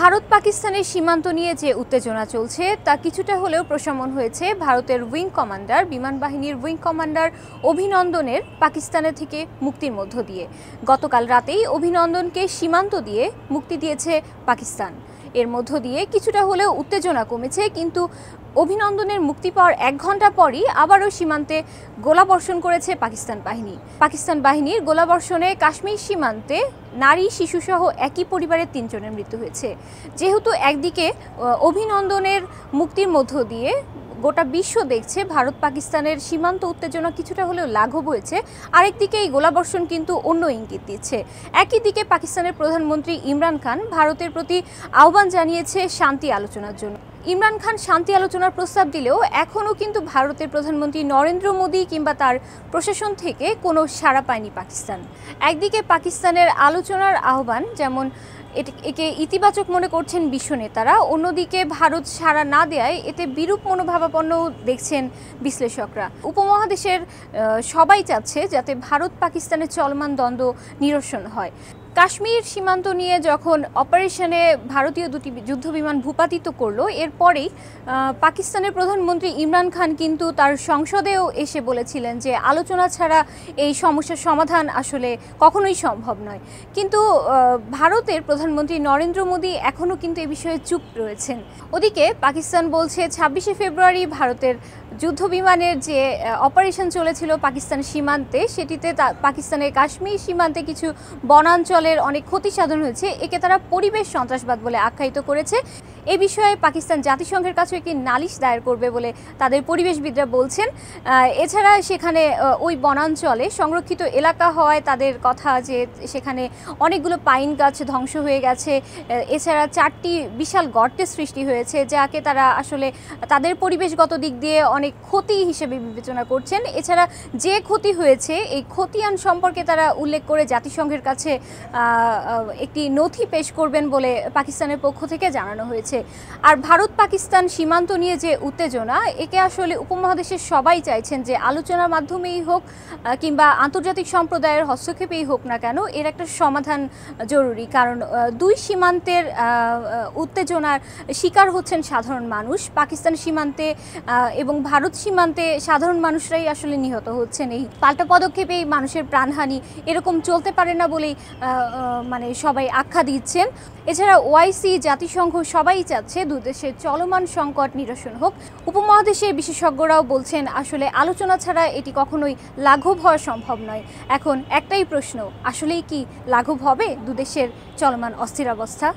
ভারত পাকিস্তানের সীমান্ত নিয়ে যে উত্তেজনা চলছে, তা কিছুটা হলেও প্রশমন হয়েছে ভারতের উইং কমান্ডার, বিমান বাহিনীর উইং কমান্ডার অভিনন্দনের পাকিস্তানে থেকে মুক্তির মধ্য দিয়ে। গতকাল রাতেই অভিনন্দনকে সীমান্ত দিয়ে মুক্তি দিয়েছে পাকিস্তান। এর মধ্য দিয়ে কিছুটা হলেও উত্তেজনা কমেছে, কিন্তু অভিনন্দনের মুক্তি পাওয়ার এক ঘণ্টা পরই আবারও সীমান্তে গোলাবর্ষণ করেছে পাকিস্তান বাহিনী। পাকিস্তান বাহিনীর গোলাবর্ষণে কাশ্মীর সীমান্তে নারী, শিশুসহ একই পরিবারের তিনজনের মৃত্যু হয়েছে। যেহেতু একদিকে অভিনন্দনের মুক্তির মধ্য দিয়ে গোটা বিশ্ব দেখছে ভারত পাকিস্তানের সীমান্ত উত্তেজনা কিছুটা হলেও লাঘব হয়েছে। আরেকদিকে এই গোলাবর্ষণ কিন্তু অন্য ইঙ্গিত দিচ্ছে। একই দিকে পাকিস্তানের প্রধানমন্ত্রী ইমরান খান ভারতের প্রতি আহ্বান জানিয়েছে শান্তি আলোচনার জন্য। ইমরান খান শান্তি আলোচনার প্রস্তাব দিলেও এখনও কিন্তু ভারতের প্রধানমন্ত্রী নরেন্দ্র মোদী কিংবা তার প্রশাসন থেকে কোনো সাড়া পায়নি পাকিস্তান। একদিকে পাকিস্তানের আলোচনার আহ্বান, যেমন একে ইতিবাচক মনে করছেন বিশ্ব নেতারা, অন্যদিকে ভারত সাড়া না দেয় এতে বিরূপ মনোভাবাপন্ন দেখছেন বিশ্লেষকরা। উপমহাদেশের সবাই চাচ্ছে যাতে ভারত পাকিস্তানের চলমান দ্বন্দ্ব নিরসন হয়। কাশ্মীর সীমান্ত নিয়ে যখন অপারেশনে ভারতীয় দুটি যুদ্ধবিমান ভূপাতিত করল, এরপরেই পাকিস্তানের প্রধানমন্ত্রী ইমরান খান কিন্তু তার সংসদেও এসে বলেছিলেন যে, আলোচনা ছাড়া এই সমস্যার সমাধান আসলে কখনোই সম্ভব নয়। কিন্তু ভারতের প্রধানমন্ত্রী নরেন্দ্র মোদী এখনও কিন্তু এ বিষয়ে চুপ রয়েছেন। ওদিকে, পাকিস্তান বলছে, ছাব্বিশে ফেব্রুয়ারি ভারতের যুদ্ধ বিমানের যে অপারেশন চলেছিল পাকিস্তান সীমান্তে, সেটিতে পাকিস্তানের কাশ্মীর সীমান্তে কিছু বনাঞ্চলের অনেক ক্ষতি সাধন হয়েছে একে তারা পরিবেশ সন্ত্রাসবাদ বলে আখ্যায়িত করেছে। এ বিষয়ে পাকিস্তান জাতিসংঘের কাছে একটি নালিশ দায়ের করবে বলে তাদের পরিবেশবিদরা বলছেন। এছাড়া সেখানে ওই বনাঞ্চলে সংরক্ষিত এলাকা হওয়ায় তাদের কথা যে সেখানে অনেকগুলো পাইন গাছ ধ্বংস হয়ে গেছে। এছাড়া চারটি বিশাল গর্তের সৃষ্টি হয়েছে, যাকে তারা আসলে তাদের পরিবেশগত দিক দিয়ে অনেক ক্ষতি হিসেবে বিবেচনা করছেন। এছাড়া যে ক্ষতি হয়েছে, এই খতিয়ান সম্পর্কে তারা উল্লেখ করে জাতিসংঘের কাছে একটি নথি পেশ করবেন বলে পাকিস্তানের পক্ষ থেকে জানানো হয়েছে। আর ভারত পাকিস্তান সীমান্ত নিয়ে যে উত্তেজনা, একে আসলে উপমহাদেশের সবাই চাইছেন যে আলোচনার মাধ্যমেই হোক কিংবা আন্তর্জাতিক সম্প্রদায়ের হস্তক্ষেপেই হোক না কেন, এর একটা সমাধান জরুরি। কারণ দুই সীমান্তের উত্তেজনার শিকার হচ্ছেন সাধারণ মানুষ। পাকিস্তান সীমান্তে এবং ভারত সীমান্তে সাধারণ মানুষরাই আসলে নিহত হচ্ছেন। এই পাল্টা পদক্ষেপেই মানুষের প্রাণহানি এরকম চলতে পারে না বলেই মানে সবাই আখ্যা দিচ্ছেন। এছাড়া ওয়াইসি জাতিসংঘ সবাই চাচ্ছে দুদেশের চলমান সংকট নিরসন হোক। উপমহাদেশের বিশেষজ্ঞরাও বলছেন, আসলে আলোচনা ছাড়া এটি কখনোই লাঘব হওয়া সম্ভব নয়। এখন একটাই প্রশ্ন, আসলেই কি লাঘব হবে দুদেশের চলমান অস্থিরাবস্থা